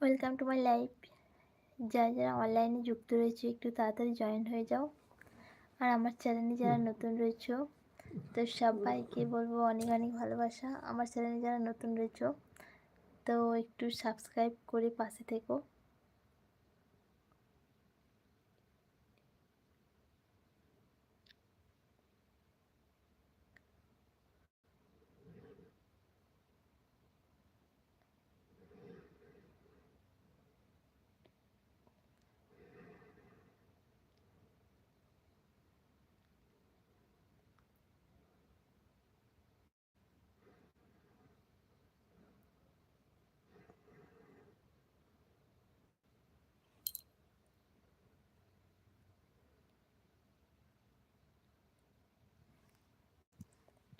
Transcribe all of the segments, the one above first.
Welcome to my life যারা যারা অনলাইনে যুক্ত রয়েছে একটু তাড়াতাড়ি জয়েন হয়ে যাও। আর আমার চ্যানেলে যারা নতুন রয়েছে তো সবাইকে বলব অনেক অনেক ভালোবাসা। আমার চ্যানেলে যারা নতুন রয়েছ তো একটু সাবস্ক্রাইব করে পাশে থেকো।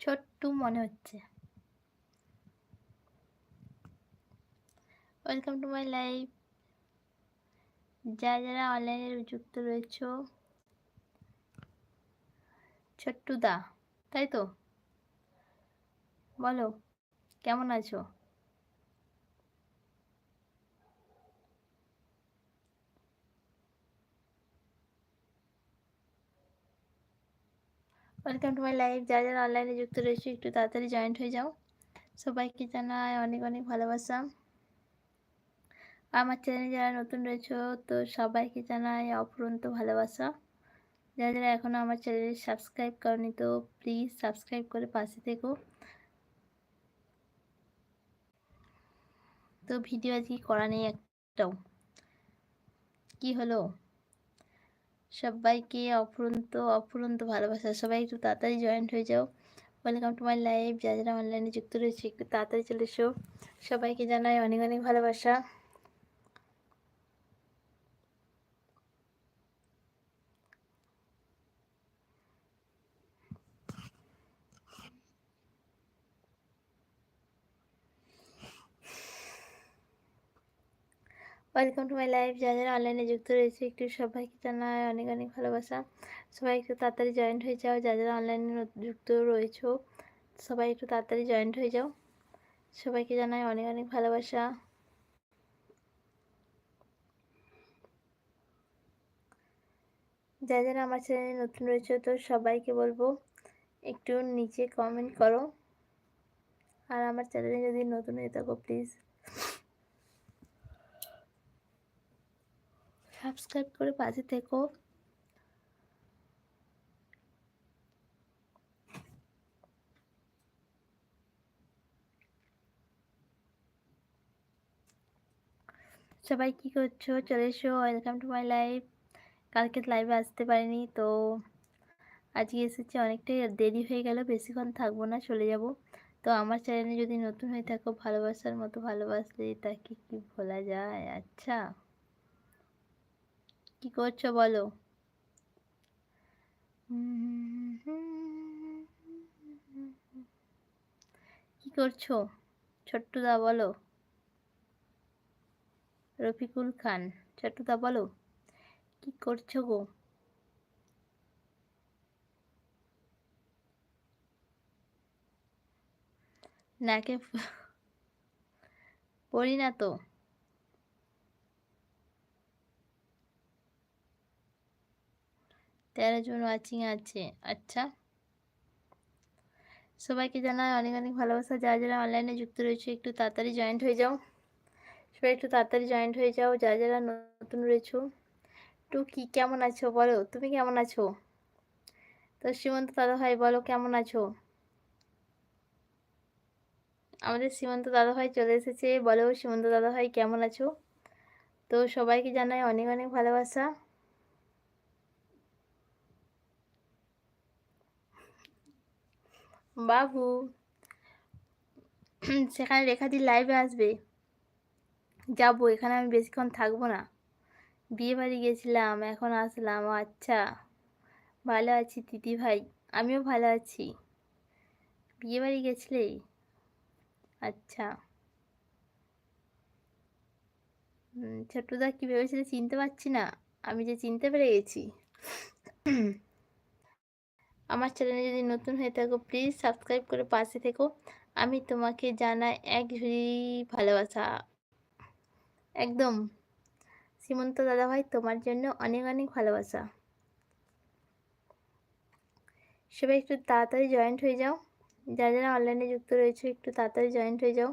ছোট্ট মনে হচ্ছে। ওয়েলকাম টু মাই লাইফ যারা যারা অনলাইনে যুক্ত রয়েছ ছোট্টু দা তাই তো বলো, কেমন আছো? ওয়েলকাম টু মাই লাইফ যারা যারা অনলাইনে যুক্ত রয়েছে, একটু তাড়াতাড়ি জয়েন্ট হয়ে যাও। সবাইকে জানাই অনেক অনেক ভালোবাসা। আমার চ্যানেলে যারা নতুন রয়েছে, তো সবাইকে জানাই অপরন্ত ভালোবাসা। যারা যারা এখনও আমার চ্যানেলে সাবস্ক্রাইব করনি, তো প্লিজ সাবস্ক্রাইব করে পাশে থেকো। তো ভিডিও আজকে করা নেই একটাও। কি হলো? সবাইকে অফুরন্ত অফুরন্ত ভালোবাসা। সবাই একটু তাড়াতাড়ি জয়েন্ট হয়ে যাও। ওয়েলকাম টু মাই লাইফ যা যারা অনলাইনে যুক্ত রয়েছে, একটু তাড়াতাড়ি চলে এসো। সবাইকে জানাই অনেক অনেক ভালোবাসা। ওয়েলকাম টু মাই লাইফ যা যারা অনলাইনে যুক্ত রয়েছে, একটু সবাইকে জানায় অনেক অনেক ভালোবাসা। সবাই একটু তাড়াতাড়ি জয়েন্ট হয়ে যাও। যা যারা অনলাইনে যুক্ত রয়েছ, সবাই একটু তাড়াতাড়ি জয়েন্ট হয়ে যাও। সবাইকে জানায় অনেক অনেক ভালোবাসা। যা যারা আমার চ্যানেলে নতুন রয়েছে, তো সবাইকে বলব, একটু নিচে কমেন্ট করো। আর আমার চ্যানেলে যদি নতুন হয়ে থাকো প্লিজ সাবস্ক্রাইব করে পাশে থেকো। সবাই কি করছ? চলে এসো। ওয়েলকাম টু মাই লাইফ কালকে লাইভে আসতে পারিনি, তো আজকে এসেছি অনেকটাই দেরি হয়ে গেল, বেশিক্ষণ থাকব না, চলে যাব। তো আমার চ্যানেলে যদি নতুন হয়ে থাকো, ভালোবাসার মতো ভালোবাসলে তাকে কি ভোলা যায়? আচ্ছা। কি করছ বলো? কি করছ? ছোট্টুদা বলো। রফিকুল খান, ছোট্টুদা বলো। কি করছ গো? নাকে পড়ি না তো? তেরো জন ওয়াচিং আছে। আচ্ছা। সবাইকে জানাই অনেক অনেক ভালোবাসা। যারা যারা অনলাইনে যুক্ত রয়েছে, একটু তাড়াতাড়ি জয়েন্ট হয়ে যাও। সবাই একটু তাড়াতাড়ি জয়েন্ট হয়ে যাও। যারা যারা নতুন রয়েছো, একটু কি কেমন আছো বলো? তুমি কেমন আছো? তো সীমন্ত দাদা ভাই, বলো কেমন আছো? আমাদের সীমন্ত দাদা ভাই চলে এসেছে। বলো সীমন্ত দাদা ভাই কেমন আছো? তো সবাইকে জানাই অনেক অনেক ভালোবাসা। বাবু, সেখানে রেখাদি লাইভে আসবে। যাব, এখানে আমি বেশিক্ষণ থাকব না। বিয়ে বাড়ি গেছিলাম, এখন আসলাম আচ্ছা। ভালো আছি দিদি ভাই, আমিও ভালো আছি। বিয়ে বাড়ি গেছিলে? আচ্ছা। ছোট্টদা কী ভেবেছিলে চিনতে পারছি না, আমি যে চিনতে পেরে গেছি। আমার চ্যানেলে যদি নতুন হয়ে থাকো প্লিজ সাবস্ক্রাইব করে পাশে থেকো। আমি তোমাকে জানাই এক ঝুড়ি ভালোবাসা। একদম। সীমন্ত দাদাভাই, তোমার জন্য অনেক অনেক ভালোবাসা। সবাই একটু তাড়াতাড়ি জয়েন্ট হয়ে যাও। যারা যারা অনলাইনে যুক্ত রয়েছে, একটু তাড়াতাড়ি জয়েন্ট হয়ে যাও।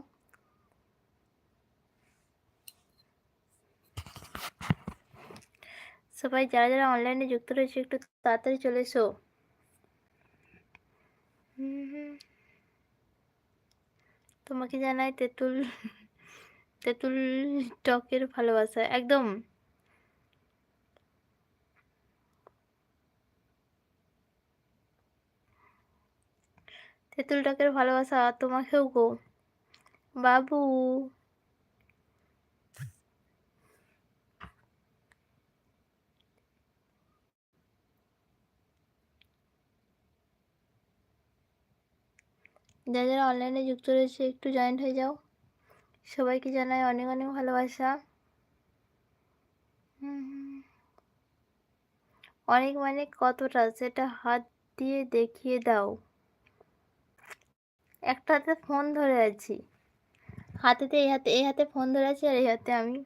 সবাই যারা যারা অনলাইনে যুক্ত রয়েছে, একটু তাড়াতাড়ি চলে এসো। তোমাকে জানাই তেঁতুল তেঁতুল টকের ভালোবাসা একদম। তেঁতুল টকের ভালোবাসা তোমাকেও গো। বাবু। যারা যারা অনলাইনে যুক্ত রয়েছে, একটু জয়েন্ট হয়ে যাও। সবাইকে জানাই অনেক অনেক ভালোবাসা। অনেক মানে কতটা, সেটা হাত দিয়ে দেখিয়ে দাও। একটা হাতে ফোন ধরে আছি। হাতেতে এই হাতে এই হাতে ফোন ধরে আছি আর এই হাতে আমি।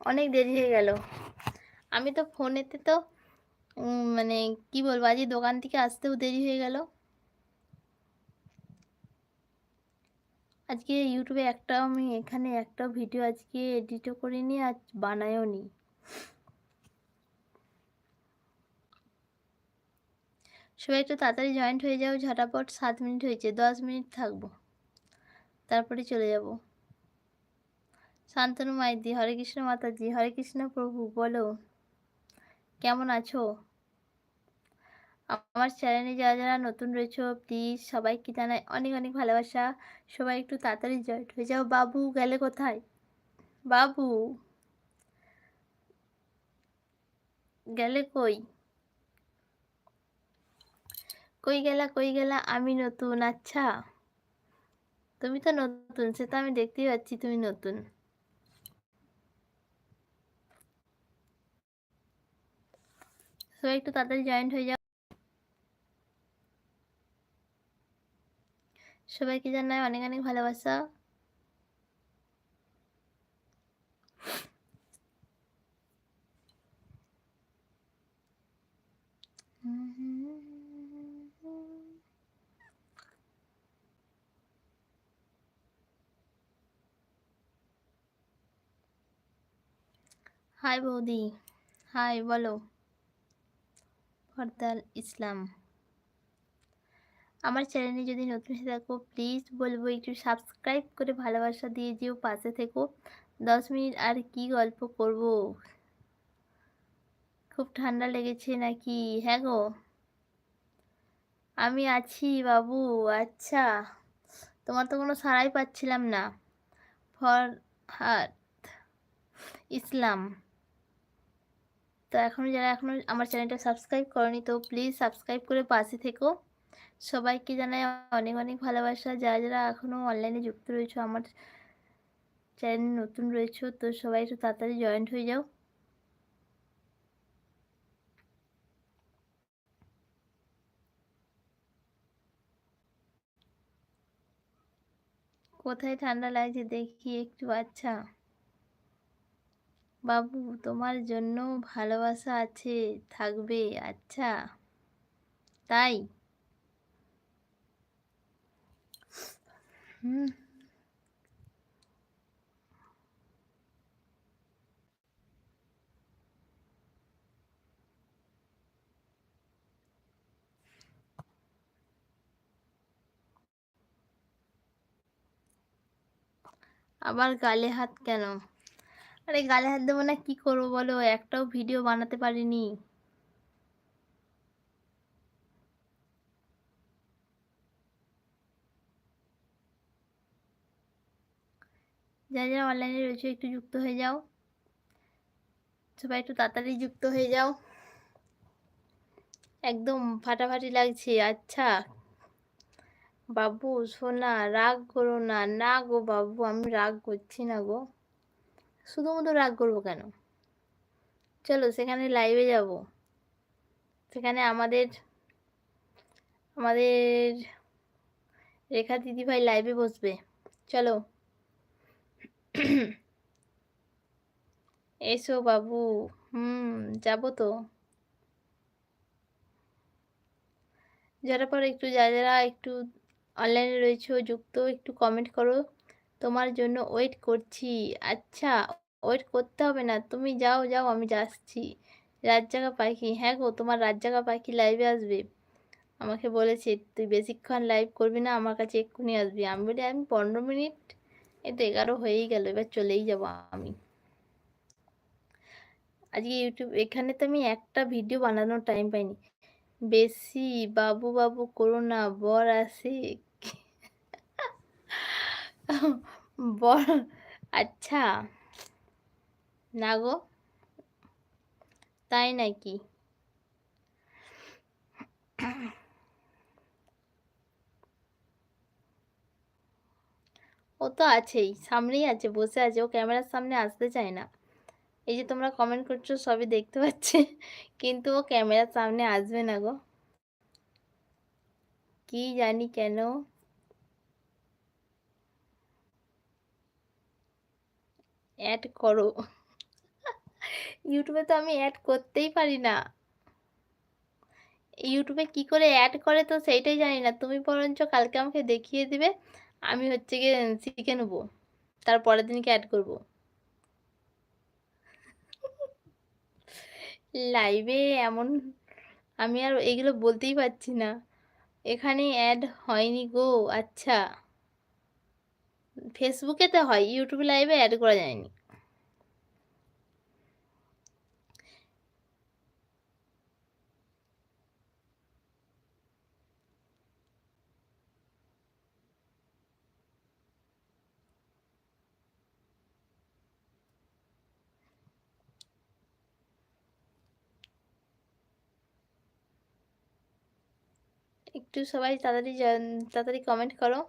অনেক দেরি হয়ে গেল। আমি তো ফোনেতে তো মানে কি বলব আজকে দোকান থেকে আসতেও দেরি হয়ে গেল। আজকে ইউটিউবে একটা, আমি এখানে একটা ভিডিও আজকে এডিটও করিনি, আর বানায়ও নি। সবাই একটু তাড়াতাড়ি জয়েন্ট হয়ে যাও, ঝটাপট সাত মিনিট হয়েছে, দশ মিনিট থাকব। তারপরে চলে যাব। শান্তনু মাইদি হরে কৃষ্ণ মাতাজি, হরে কৃষ্ণ প্রভু, বলো, কেমন আছো? আমার চ্যানেলে যারা যারা নতুন রয়েছে প্লিজ সবাইকে জানাই অনেক অনেক ভালোবাসা। সবাই একটু তাড়াতাড়ি জয়েন্ট হয়ে যাও। বাবু গেলে কোথায়? বাবু গেলে কই? কই গেলা কই গেলা? আমি নতুন আচ্ছা। তুমি তো নতুন, সে তো আমি দেখতেই পাচ্ছি তুমি নতুন। সবাই একটু তাড়াতাড়ি জয়েন্ট হয়ে যাও। সবাইকে জানাই অনেক অনেক ভালোবাসা। হাই বৌদি হাই বলো। ফরদাল ইসলাম। আমার চ্যানেলে যদি নতুন এসে থাকো প্লিজ বলব একটু সাবস্ক্রাইব করে ভালোবাসা দিয়ে যেও পাশে থেকো। দশ মিনিট আর কি গল্প করব? খুব ঠান্ডা লেগেছে নাকি? হ্যাঁ গো। আমি আছি বাবু আচ্ছা। তোমার তো কোনো সারাই পাচ্ছিলাম না। ফর হাত ইসলাম। তো এখনও যারা এখনও আমার চ্যানেলটা সাবস্ক্রাইব করনি, তো প্লিজ সাবস্ক্রাইব করে পাশে থেকো। সবাইকে জানাই অনেক অনেক ভালোবাসা। যারা যারা এখনও অনলাইনে যুক্ত রয়েছে, আমার চ্যানেল নতুন রয়েছে, তো সবাই একটু তাড়াতাড়ি জয়েন্ট হয়ে যাও। কোথায় ঠান্ডা লাগছে দেখি একটু আচ্ছা। বাবু, তোমার জন্য ভালোবাসা আছে, থাকবে আচ্ছা। তাই? আবার গালে হাত কেন? আরে গালে হাত দেবো না, কি করব বলো? একটাও ভিডিও বানাতে পারিনি। যা যা অনলাইনে রয়েছে, একটু যুক্ত হয়ে যাও। সবাই একটু তাড়াতাড়ি যুক্ত হয়ে যাও। একদম ফাটাফাটি লাগছে আচ্ছা। বাবু, সোনা, রাগ করো না। না গো বাবু, আমি রাগ করছি না গো। শুধুমাত্র রাগ করব কেন? চলো, সেখানে লাইভে যাব। সেখানে আমাদের আমাদের রেখা দিদিভাই লাইভে বসবে। চলো। এসো বাবু, হুম, যাব তো। যারা পর একটু, যারা যারা একটু অনলাইনে রয়েছে, যুক্ত, একটু কমেন্ট করো। তোমার জন্য ওয়েট করছি। আচ্ছা ওয়েট করতে হবে না। তুমি যাও যাও, আমি যাচ্ছি। রাত জাগা পাখি হ্যাঁ গো, তোমার রাত জাগা পাখি লাইভে আসবে। আমাকে বলেছে, তুই বেশিক্ষণ লাইভ করবি না, আমার কাছে এক্ষুনি আসবি। আমি বলি, আমি পনেরো মিনিট এই তো এগারো হয়েই গেল, এবার চলেই যাব আমি। আজকে ইউটিউব এখানে তো আমি একটা ভিডিও বানানোর টাইম পাইনি। বেশি বাবু বাবু করো না, বর আসে বর আচ্ছা না গো, তাই নাকি? ও তো আছেই, সামনেই আছে, বসে আছে, ও ক্যামেরার সামনে আসতে চায় না। এই যে তোমরা কমেন্ট করছ, সবই দেখতে পাচ্ছে, কিন্তু ও ক্যামেরার সামনে আসবে না গো। কি জানি কেন। অ্যাড করো। ইউটিউবে তো আমি অ্যাড করতেই পারি না। ইউটিউবে কি করে অ্যাড করে তো সেইটাই জানি না, তুমি বরঞ্চ কালকে আমাকে দেখিয়ে দিবে আমি হচ্ছে গিয়ে শিখে নেব। তার পরের দিনকে অ্যাড করব? লাইভে এমন, আমি আর এগুলো বলতেই পারছি না। এখানে অ্যাড হয়নি গো আচ্ছা। ফেসবুকে তো হয় ইউটিউব লাইভে অ্যাড করা যায়নি। একটু সবাই তাড়াতাড়ি তাড়াতাড়ি কমেন্ট করো।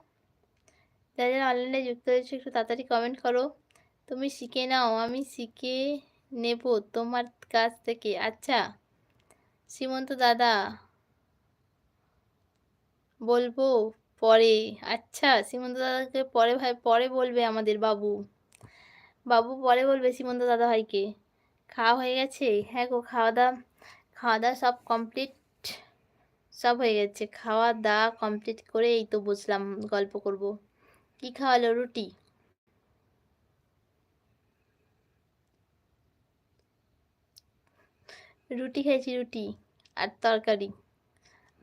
যারা যারা অনলাইনে যুক্ত হয়েছে, একটু তাড়াতাড়ি কমেন্ট করো। তুমি শিখে নাও, আমি শিখে নেব তোমার কাছ থেকে। আচ্ছা শ্রীমন্ত দাদা, বলব পরে। আচ্ছা শ্রীমন্ত দাদাকে পরে ভাই, পরে বলবে আমাদের বাবু। বাবু পরে বলবে শ্রীমন্ত দাদা ভাইকে খাওয়া হয়ে গেছে? হ্যাঁ গো, খাওয়া দাওয়া খাওয়া দাওয়া সব কমপ্লিট সব হয়ে গেছে। খাওয়া দাওয়া কমপ্লিট করে এই তো বসলাম গল্প করব। কি খাওয়ালো রুটি? রুটি খেয়েছি রুটি আর তরকারি।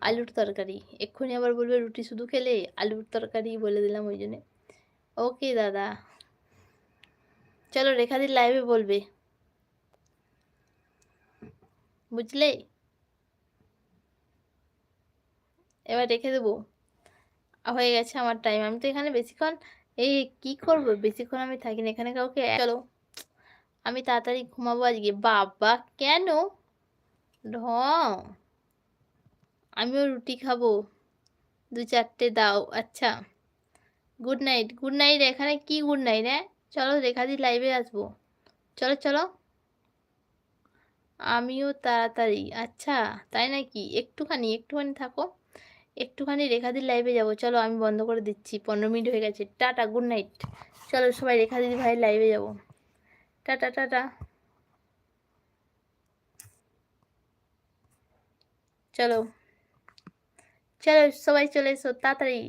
আলুর তরকারি। এক্ষুনি আবার বলবে রুটি শুধু খেলে? আলুর তরকারি বলে দিলাম ওই জন্যে। ওকে দাদা। চলো রেখাদির লাইভে বলবে। বুঝলে? এবার রেখে দেবো। হয়ে গেছে আমার টাইম আমি তো এখানে বেশিক্ষণ, এই কি করব? বেশিক্ষণ আমি থাকি না এখানে কাউকে চলো। আমি তাড়াতাড়ি ঘুমাবো আজকে। বাবা, কেন? ঢ আমিও রুটি খাব। দু চারটে দাও। আচ্ছা। গুড নাইট গুড নাইট এখানে কি গুড নাইট হ্যাঁ? চলো রেখা রেখাদি লাইভে আসব। চলো চলো। আমিও তাড়াতাড়ি। আচ্ছা তাই নাকি? একটুখানি একটুখানি থাকো। একটুখানি রেখাদির লাইভে যাব। চলো আমি বন্ধ করে দিচ্ছি। পনেরো মিনিট হয়ে গেছে। টাটা গুড নাইট চলো সবাই রেখা দিদি ভাইয়ের লাইভে যাব। Tata tata. চলো। চলো সবাই চলে এসো, তাড়াতাড়ি।